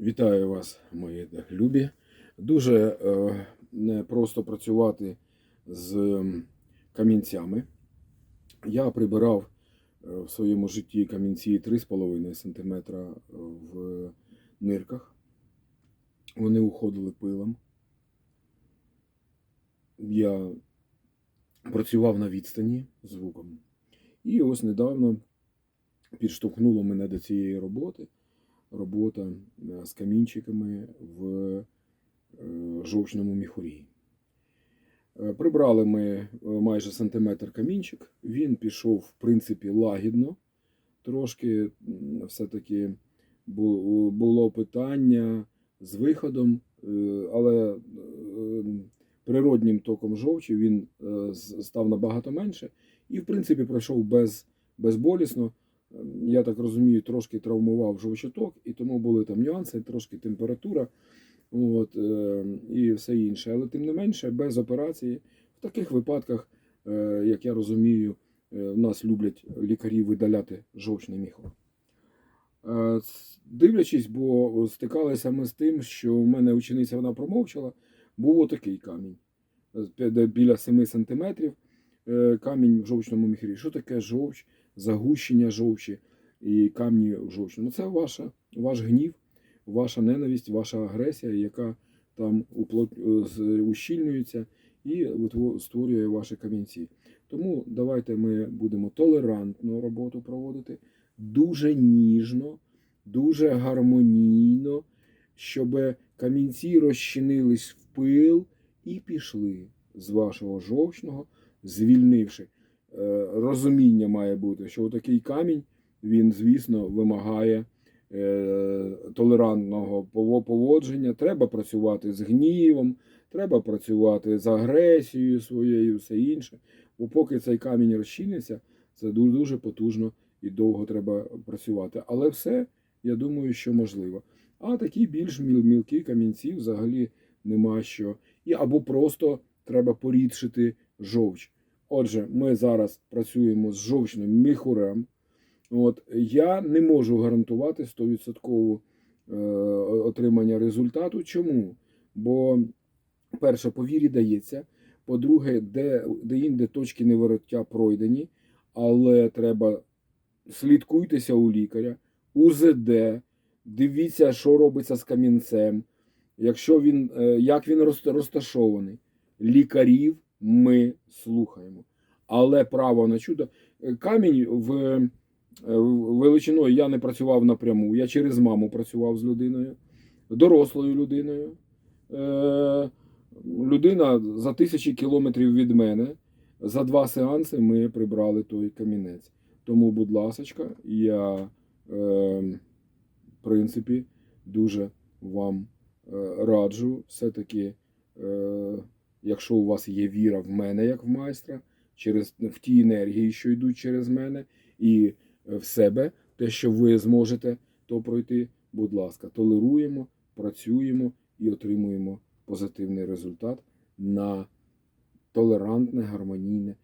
Вітаю вас, мої любі. Дуже е, непросто працювати з камінцями. Я прибирав е, в своєму житті камінці 3,5 см в нирках. Вони уходили пилом. Я працював на відстані звуком. І ось недавно підштовхнуло мене до цієї роботи робота е, з камінчиками в е, жовчному міхурі. Е, Прибрали ми майже сантиметр камінчик. Він пішов, в принципі, лагідно. Трошки все-таки було питання з виходом, але природнім током жовчі він став набагато менше. І, в принципі, пройшов без, безболісно. Ем, я так розумію, трошки травмував жовчоток, і тому були там нюанси, трошки температура, от, е, і все інше. Але тим не менше, без операції, в таких випадках, е, як я розумію, е, в нас люблять лікарі видаляти жовчний міхур. Е, Дивлячись, бо стикалися ми з тим, що у мене учениця вона промовчала, був отакий камінь біля 7 сантиметрів е, камінь в жовчному міхурі. Що таке жовч? Загущення жовчі і камні в жовчному. Це ваша, ваш гнів, ваша ненависть, ваша агресія, яка там е, ущільнюється і створює ваші камінці. Тому давайте ми будемо толерантну роботу проводити, дуже ніжно, дуже гармонійно, щоб камінці розчинились в пил і пішли з вашого жовчного, звільнивши розуміння має бути, що такий камінь, він, звісно, вимагає е, толерантного поводження. Треба працювати з гнівом, треба працювати з агресією своєю, все інше. Бо поки цей камінь розчиниться, це дуже потужно і довго треба працювати. Але все, я думаю, що можливо. А такі більш мілкі камінці взагалі нема що. І або просто треба порідшити жовч. Отже, ми зараз працюємо з жовчним міхурем. От, я не можу гарантувати 100% е, отримання результату. Чому? Бо, перше, по вірі дається. По-друге, де, де інде точки невороття пройдені, але треба слідкуйтеся у лікаря, УЗД, дивіться, що робиться з камінцем, якщо він, е, як він розташований. Лікарів ми слухаємо. Але право на чудо. е, Камінь в е, величиною я не працював напряму. Я через маму працював з людиною, дорослою людиною. Е, Людина за тисячі кілометрів від мене. За два сеанси ми прибрали той камінець. Тому, будь ласочка, я, в принципі, дуже вам раджу все-таки. Якщо у вас є віра в мене як в майстра, через в ті енергії, що йдуть через мене, і е, в себе, те, що ви зможете то пройти, будь ласка, толеруємо, працюємо і отримуємо позитивний результат на толерантне, гармонійне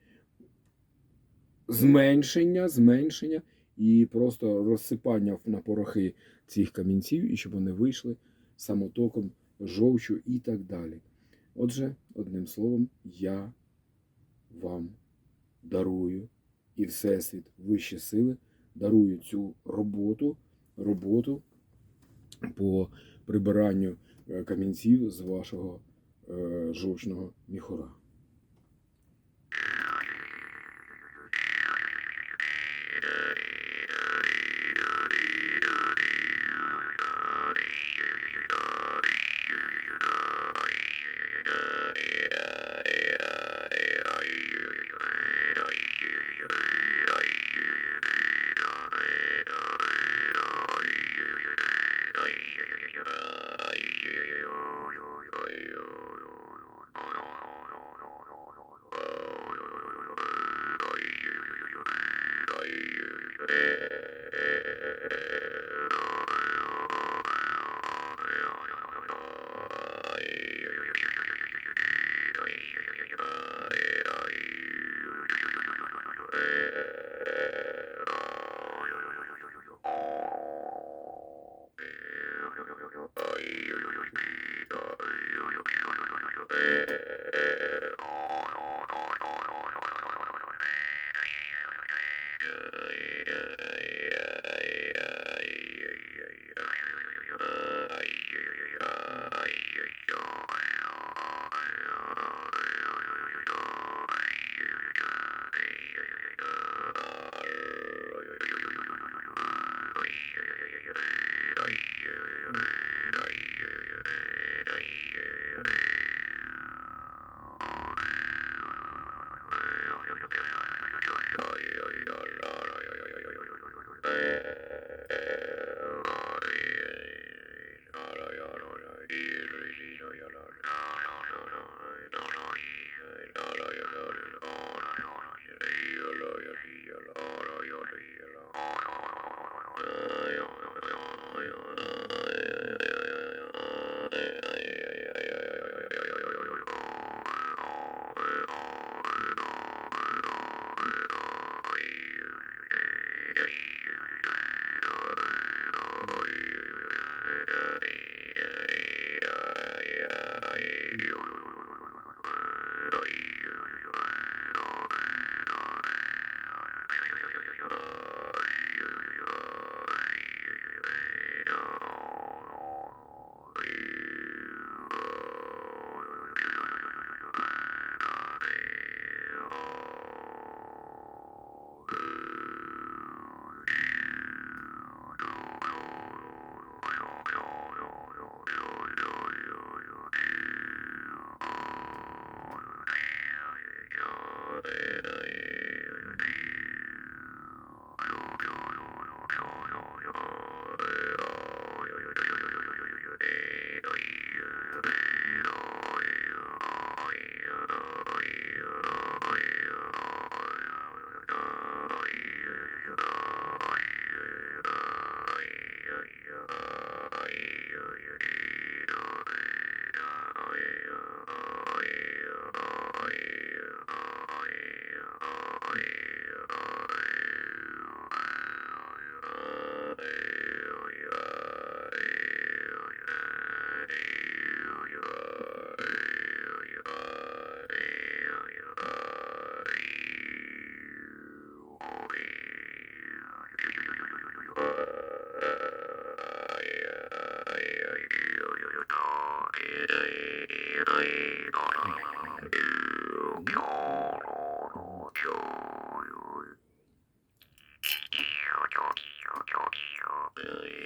зменшення, зменшення і просто розсипання на порохи цих камінців, і щоб вони вийшли самотоком, жовчу і так далі. Отже, одним словом, я вам дарую і Всесвіт вищі сили дарую цю роботу, роботу по прибиранню е, камінців з вашого е, жовчного міхура.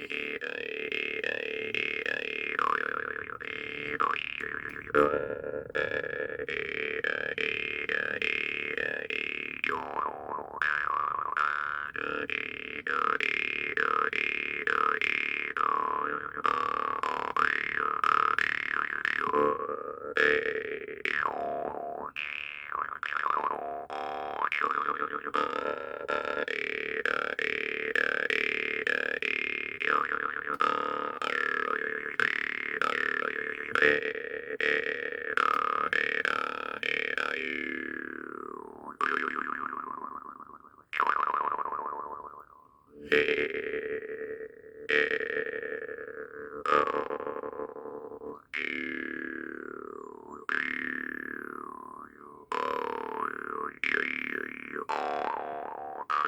Uh...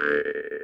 Yeah.